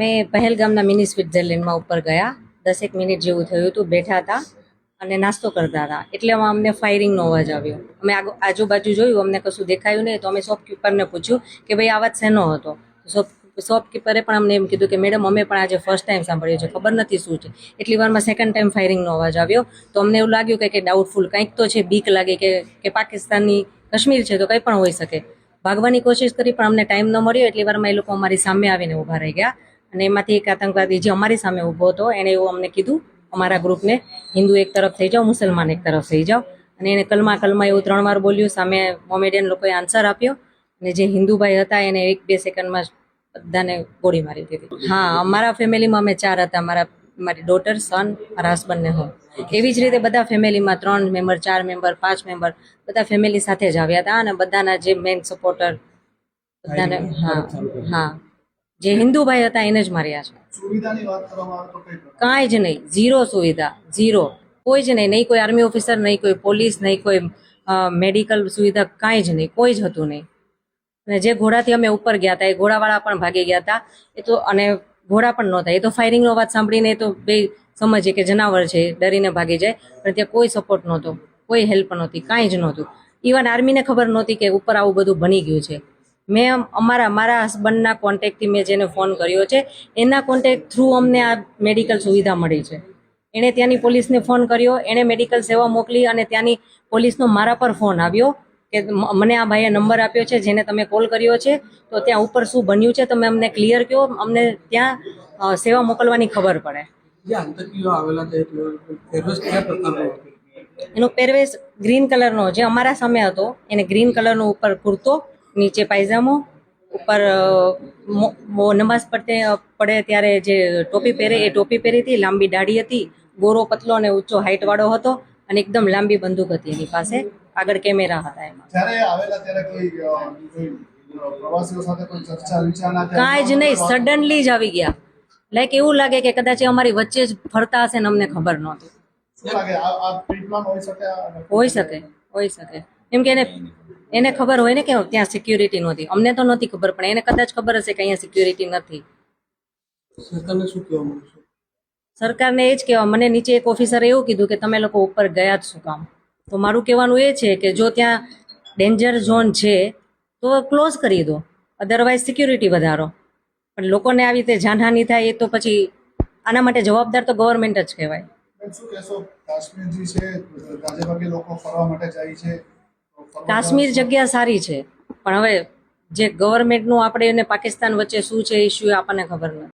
અમે પહેલગામના મિની સ્વિટ્ઝરલેન્ડમાં ઉપર ગયા. દસેક મિનિટ જેવું થયું હતું, બેઠા હતા અને નાસ્તો કરતા હતા. એટલે આમાં અમને ફાયરિંગનો અવાજ આવ્યો. અમે આજુબાજુ જોયું, અમને કશું દેખાયું નહીં, તો અમે શોપકીપરને પૂછ્યું કે ભાઈ અવાજ શેનો હતો? શોપ, શોપકીપરે પણ અમને એમ કીધું કે, મેડમ, અમે પણ આજે ફર્સ્ટ ટાઈમ સાંભળ્યું છે, ખબર નથી શું છે. એટલી વારમાં સેકન્ડ ટાઈમ ફાયરિંગનો અવાજ આવ્યો. તો અમને એવું લાગ્યું કે કે ડાઉટફુલ કંઈક તો છે, બીક લાગે કે કે પાકિસ્તાનની કાશ્મીર છે તો કંઈ પણ હોઈ શકે. ભાગવાની કોશિશ કરી પણ અમને ટાઈમ ન મળ્યો. એટલી વારમાં એ લોકો અમારી સામે આવીને ઊભા રહી ગયા. અને એમાંથી એક આતંકવાદી જે અમારી સામે ઊભો હતો એણે એવું અમને કીધું અમારા ગ્રુપને હિન્દુ એક તરફ થઈ જાઓ મુસલમાન એક તરફ થઈ જાઓ. અને એને કલમા કલમા એવું ત્રણ વાર બોલ્યું સામે મોમેડિયન લોકોએ આન્સર આપ્યો અને જે હિન્દુભાઈ હતા એને એક બે સેકન્ડમાં બધાને ગોળી મારી દીધી. હા અમારા ફેમિલીમાં અમે ચાર હતા મારા મારી ડોટર સન મારા હસબન્ડને હું. એવી જ રીતે બધા ફેમિલીમાં ત્રણ મેમ્બર ચાર મેમ્બર પાંચ મેમ્બર બધા ફેમિલી સાથે જ આવ્યા હતા અને બધાના જે મેઇન સપોર્ટર બધાને હા હા. જે હિન્દુભાઈ હતા એને જ માર્યા છે. કાંઈ જ નહીં. ઝીરો સુવિધા. ઝીરો. કોઈ જ નહીં. નહીં કોઈ આર્મી ઓફિસર નહીં કોઈ પોલીસ નહીં કોઈ મેડિકલ સુવિધા કાંઈ જ નહીં. કોઈ જ હતું નહીં. અને જે ઘોડાથી અમે ઉપર ગયા હતા એ ઘોડાવાળા પણ ભાગી ગયા હતા. એ તો અને ઘોડા પણ નહોતા. એ તો ફાયરિંગનો અવાજ સાંભળીને એ તો બે સમજે કે જનાવર છે ડરીને ભાગી જાય. પણ ત્યાં કોઈ સપોર્ટ નહોતો. કોઈ હેલ્પ નહોતી. કાંઈ જ નહોતું. ઇવન આર્મીને ખબર નહોતી કે ઉપર આવું બધું બની ગયું છે. મેં અમારા મારા હસબન્ડના કોન્ટેક્ટથી મેં જેને ફોન કર્યો છે એના કોન્ટેક્ટ થ્રુ અમને આ મેડિકલ સુવિધા મળી છે. એણે ત્યાંની પોલીસને ફોન કર્યો એણે મેડિકલ સેવા મોકલી અને ત્યાંની પોલીસનો મારા પર ફોન આવ્યો કે મને આ ભાઈએ નંબર આપ્યો છે જેને તમે કોલ કર્યો છે તો ત્યાં ઉપર શું બન્યું છે તમે અમને ક્લિયર કહો અમને ત્યાં સેવા મોકલવાની ખબર પડે. એનો પહેરવેશ ગ્રીન કલરનો જે અમારા સામે હતો એને ગ્રીન કલરનો ઉપર કુર્તો નીચે પાયજામો ઉપર નમાઝ પડતે પડે ત્યારે જે ટોપી પહેરે એ ટોપી પહેરી હતી લાંબી દાઢી હતી ગોરો પતલો અને ઊંચો હાઈટ વાળો હતો અને એકદમ લાંબી બંદૂક હતી એની પાસે. આગળ કેમેરા હતા એમાં. જ્યારે આવેલા ત્યારે કોઈ જ નહીં સડનલી જ આવી ગયા. લાઈક એવું લાગે કે કદાચ અમારી વચ્ચે જ ફરતા હશે ને અમને ખબર નહોતી. હોઈ શકે? હોઈ શકે હોઈ શકે. એમ કે એને એને ખબર હોય ને કે ત્યાં સિક્યુરિટી નહોતી. અમને તો નહોતી ખબર પણ એને કદાચ ખબર હશે કે અહીંયા સિક્યુરિટી નથી. સરકારને શું કહેવા માંગુ છું? સરકારને એ જ કહેવા મને નીચે એક ઓફિસરે એવું કીધું કે તમે લોકો ઉપર ગયા જ શું કામ? તો મારું કહેવાનું એ છે કે જો ત્યાં ડેન્જર ઝોન છે તો ક્લોઝ કરી દો. અધરવાઇઝ સિક્યુરિટી વધારો. પણ લોકોને આવી રીતે જાનહાની થાય એ તો પછી આના માટે જવાબદાર તો ગવર્મેન્ટ જ કહેવાય. શું કહેશો? કાશ્મીર જે છે આજે લોકો ફરવા માટે જાય છે. કાશ્મીર જગ્યા સારી છે. પણ હવે જે ગવર્મેન્ટનું આપણે એને પાકિસ્તાન વચ્ચે શું છે ઇસ્યુ આપણને ખબર નથી.